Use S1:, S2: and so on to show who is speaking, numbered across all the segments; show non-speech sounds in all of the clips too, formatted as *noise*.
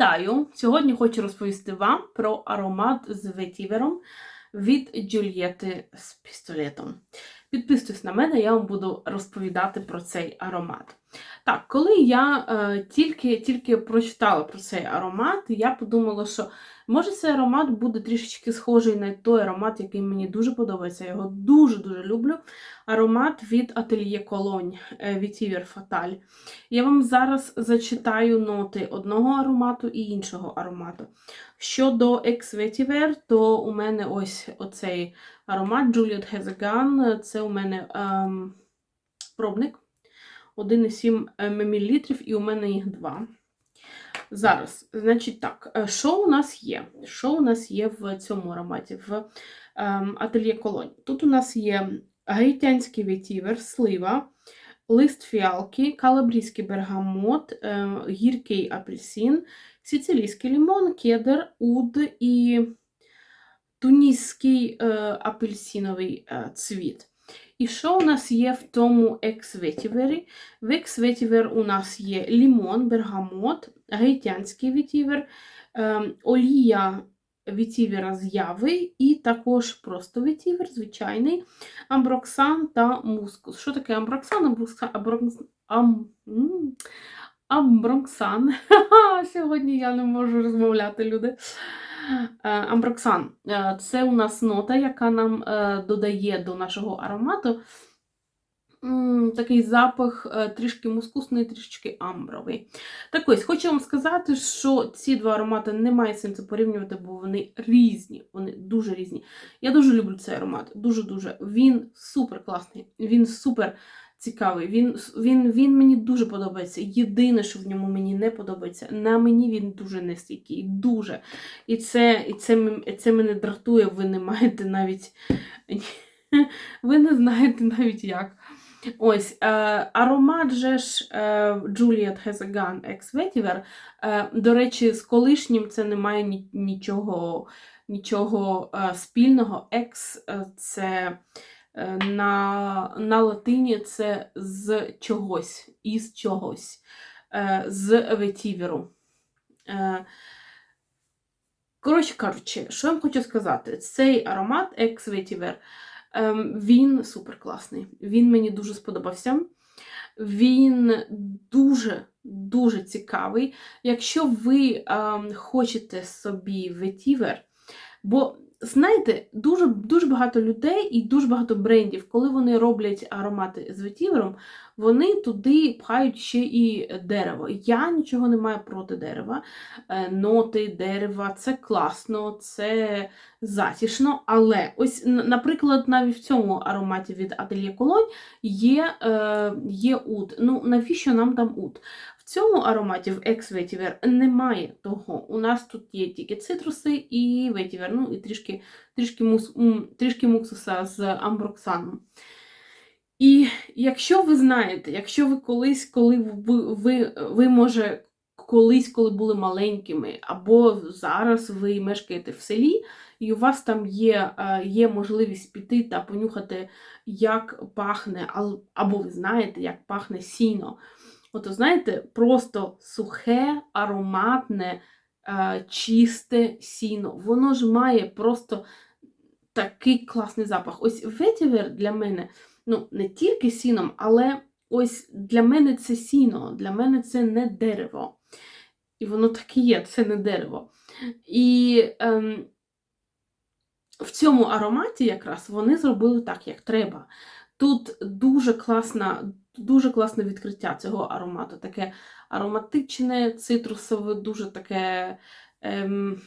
S1: Вітаю! Сьогодні хочу розповісти вам про аромат з ветівером від Джульєти з пістолетом. Підписуйтесь на мене, я вам буду розповідати про цей аромат. Так, коли я е, тільки, тільки прочитала про цей аромат, я подумала, що може цей аромат буде трішечки схожий на той аромат, який мені дуже подобається. Я його дуже-дуже люблю. Аромат від Atelier Cologne е, Vetiver Fatal. Я вам зараз зачитаю ноти одного аромату і іншого аромату. Щодо Vetiver, то у мене ось оцей аромат Juliet Has Gun. Це у мене ем, пробник 1,7 мл, і у мене їх два. Зараз, значить так, е, що у нас є? Що у нас є в цьому ароматі? В ем, Ательє Колонь. Тут у нас є гаїтянський ветівер, слива, лист фіалки, калабрійський бергамот, е, гіркий апельсин, сицилійський лимон, кедр, уд і туніський е, апельсиновий е, цвіт. І що у нас є в тому екс-ветівері? В екс-ветівер у нас є лімон, бергамот, гаїтянський ветівер, е, олія ветівера з яви, і також просто ветівер, звичайний, амброксан та мускус. Що таке амброксан? Амброксан, амброксан, ам, амброксан. Сьогодні я не можу розмовляти, люди. Е, Амброксан Е, це у нас нота, яка нам е, додає до нашого аромату такий запах трішки мускусний, трішки амбровий. Так ось, хочу вам сказати, що ці два аромати немає сенсу порівнювати, бо вони різні, вони дуже різні. Я дуже люблю цей аромат, дуже-дуже. Він супер класний, він супер цікавий. Він, він, він мені дуже подобається. Єдине, що в ньому мені не подобається, на мені він дуже нестійкий. Дуже. І це, і це, це мене дратує, ви не маєте навіть. *laughs* Ви не знаєте навіть як. Ось, е, аромат же ж е, Juliet Has a Gun Ex Vetiver. Е, до речі, з колишнім це не має ні, нічого, нічого спільного. Екс це на, на латині це з чогось, із чогось, е, з ветіверу. Е, Коротше кажучи, що я вам хочу сказати, цей аромат Ex Vetiver, ем, він супер класний. Він мені дуже сподобався. Він дуже дуже цікавий. Якщо ви ем, хочете собі ветівер, бо знаєте, дуже, дуже багато людей і дуже багато брендів, коли вони роблять аромати з ветівером, вони туди пхають ще і дерево. Я нічого не маю проти дерева. Е, Ноти дерева це класно, це затішно. Але ось, наприклад, навіть в цьому ароматі від Atelier Cologne є, е, є ут. Ну, навіщо нам там ут? Цьому ароматі в Ex Vetiver немає того. У нас тут є тільки цитруси і ветівер, ну і трішки, трішки, мус, трішки муксуса з амброксаном. І якщо ви знаєте, якщо ви колись, коли ви, ви, ви може, колись, коли були маленькими, або зараз ви мешкаєте в селі, і у вас там є, е, є можливість піти та понюхати, як пахне, або ви знаєте, як пахне сіно. От, знаєте, просто сухе, ароматне, е, чисте сіно. Воно ж має просто такий класний запах. Ось ветівер для мене, ну, не тільки сіном, але ось для мене це сіно, для мене це не дерево. І воно так і є, це не дерево. І ем, в цьому ароматі якраз вони зробили так, як треба. Тут дуже класна, дуже класне відкриття цього аромату. Таке ароматичне, цитрусове, дуже таке ем,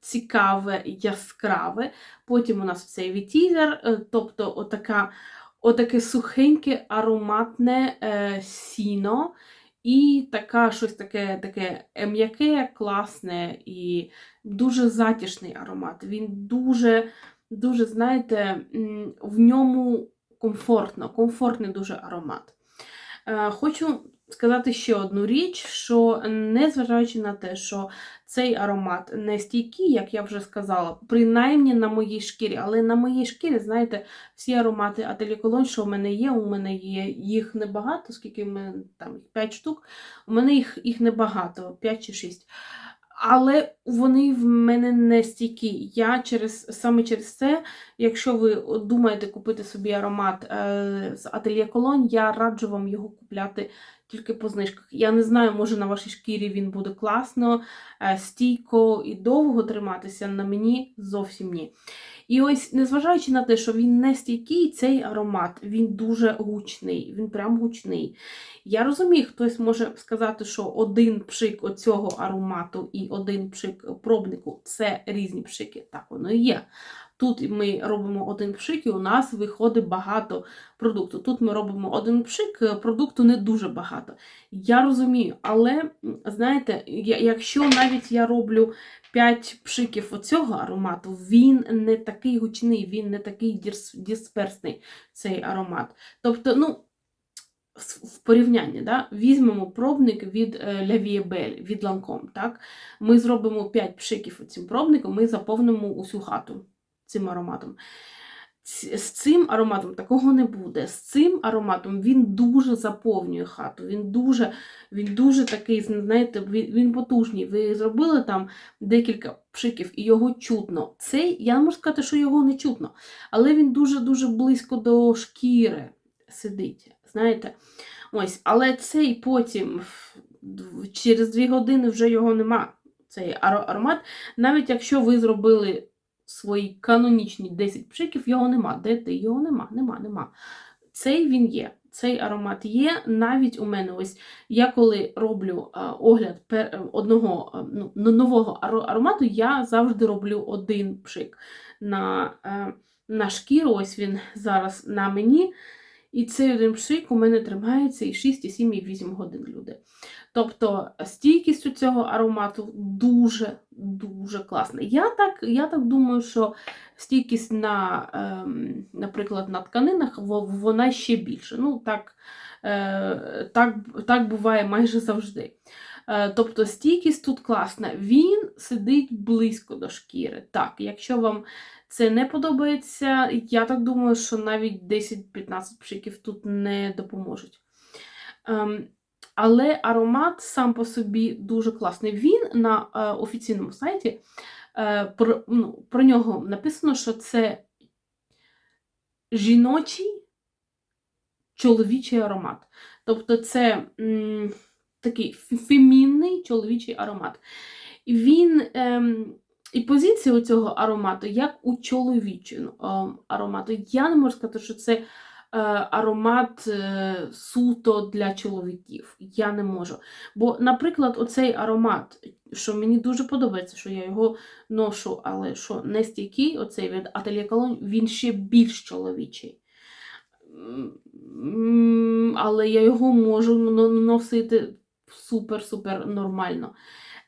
S1: цікаве, яскраве. Потім у нас цей вітівер, е, тобто отака, отаке сухеньке, ароматне е, сіно. І така щось таке, таке м'яке, класне і дуже затішний аромат. Він дуже, дуже, знаєте, в ньому комфортно, комфортний дуже аромат. Е, Хочу сказати ще одну річ, що незважаючи на те, що цей аромат не стійкий, як я вже сказала, принаймні на моїй шкірі, але на моїй шкірі, знаєте, всі аромати Ателі Колонь, що в мене є, у мене є їх небагато, скільки в мене там 5 штук, у мене їх, їх небагато, 5 чи 6. Але вони в мене не стійкі. Я через саме через це, якщо ви думаєте купити собі аромат е, з Ательє Колонь, я раджу вам його купляти тільки по знижках. Я не знаю, може на вашій шкірі він буде класно, е, стійко і довго триматися. На мені зовсім ні. І ось, незважаючи на те, що він не стійкий, цей аромат він дуже гучний, він прям гучний. Я розумію, хтось може сказати, що один пшик оцього аромату і один пшик пробнику це різні пшики. Так воно і є. Тут ми робимо один пшик, і у нас виходить багато продукту. Тут ми робимо один пшик, продукту не дуже багато. Я розумію, але знаєте, якщо навіть я роблю 5 пшиків оцього аромату, він не такий гучний, він не такий дисперсний, цей аромат. Тобто, ну, в порівнянні, да? візьмемо пробник від Лявієбель, від Ланком. так? Ми зробимо 5 пшиків цим пробником, ми заповнимо усю хату цим ароматом. З цим ароматом такого не буде. З цим ароматом він дуже заповнює хату. Він дуже він дуже такий, знаєте, він потужний. Ви зробили там декілька пшиків і його чутно. Цей, я не можу сказати, що його не чутно, але він дуже-дуже близько до шкіри сидить. знаєте. Ось, Але цей потім, через дві години вже його нема. Цей аромат. Навіть якщо ви зробили свої канонічні 10 пшиків, його нема. Де ти? Його нема, нема, нема. Цей він є. Цей аромат є. Навіть у мене ось я коли роблю огляд пер, одного а, ну, нового аромату, я завжди роблю один пшик на, а, на шкіру. Ось він зараз на мені. І цей один пшик у мене тримається і 6, і 7, і 8 годин люди. Тобто стійкість у цього аромату дуже-дуже класна. Я так я так думаю, що стійкість на, ем, наприклад, на тканинах вона ще більше. Ну, Так, е, так, так буває майже завжди. Е, тобто стійкість тут класна, він сидить близько до шкіри. Так, якщо вам це не подобається, я так думаю, що навіть 10-15 пшиків тут не допоможуть. Ем, але аромат сам по собі дуже класний. Він на е, офіційному сайті е, про, ну, про нього написано, що це жіночий чоловічий аромат. Тобто це м, такий фемінний чоловічий аромат. Він. Е, і позиція у цього аромату, як у чоловічого ем, аромату, я не можу сказати, що це аромат е, суто для чоловіків. Я не можу. Бо, наприклад, оцей аромат, що мені дуже подобається, що я його ношу, але що не стійкий, оцей від Atelier Cologne, він ще більш чоловічий. Але я його можу носити супер-супер нормально.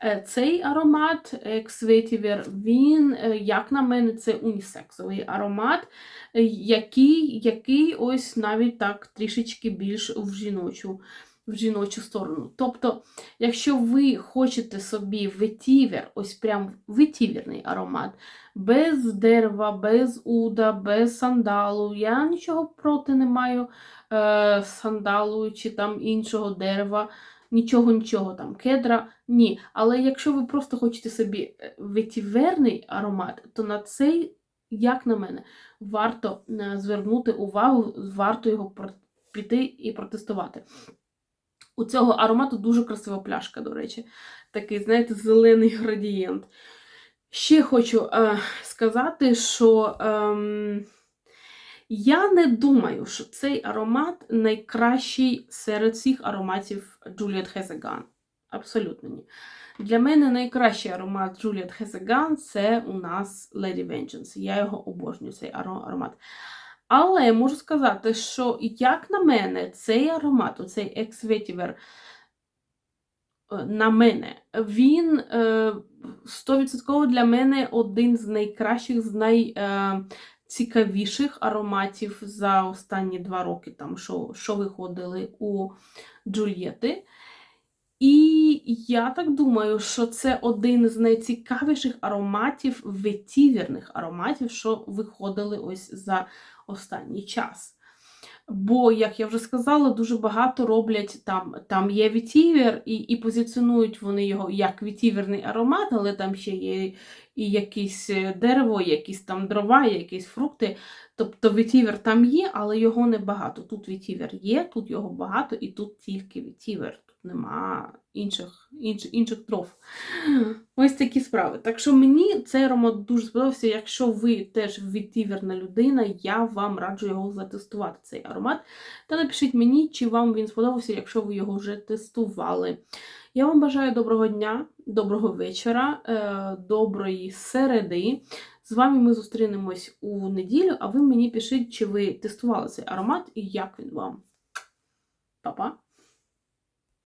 S1: Е, цей аромат Exvetiver, він, е, як на мене, це унісексовий аромат, е, який який ось навіть так трішечки більш в жіночу в жіночу сторону. Тобто, якщо ви хочете собі ветівер, ось прям ветіверний аромат, без дерева, без уда, без сандалу, я нічого проти не маю е, сандалу чи там іншого дерева нічого, нічого там, кедра, ні. Але якщо ви просто хочете собі е, ветіверний аромат, то на цей, як на мене, варто е, звернути увагу, варто його піти і протестувати. У цього аромату дуже красива пляшка, до речі, такий, знаєте, зелений градієнт. Ще хочу е, сказати, що. Е, я не думаю, що цей аромат найкращий серед всіх ароматів Juliet Hezegan. Абсолютно ні. Для мене найкращий аромат Juliet Hezegan це у нас Lady Vengeance. Я його обожнюю, цей аромат. Але можу сказати, що, як на мене, цей аромат, оцей Ex-Vetiver, е, на мене, він 100% е, для мене один з найкращих, з най, найцікавіших ароматів за останні два роки, там, що, що виходили у Джульєти. І я так думаю, що це один з найцікавіших ароматів, ветіверних ароматів, що виходили ось за останній час. Бо, як я вже сказала, дуже багато роблять там, там є вітівер, і, і позиціонують вони його як вітіверний аромат, але там ще є і якесь е, дерево, якісь там дрова, якісь фрукти. Тобто вітівер там є, але його небагато. Тут вітівер є, тут його багато, і тут тільки вітівер. Нема інших, інших, інших тров. Ось такі справи. Так що мені цей аромат дуже сподобався. Якщо ви теж вітіверна людина, я вам раджу його затестувати, цей аромат. Та напишіть мені, чи вам він сподобався, якщо ви його вже тестували. Я вам бажаю доброго дня, доброго вечора, е, доброї середи. З вами ми зустрінемось у неділю, а ви мені пишіть, чи ви тестували цей аромат і як він вам. Па-па!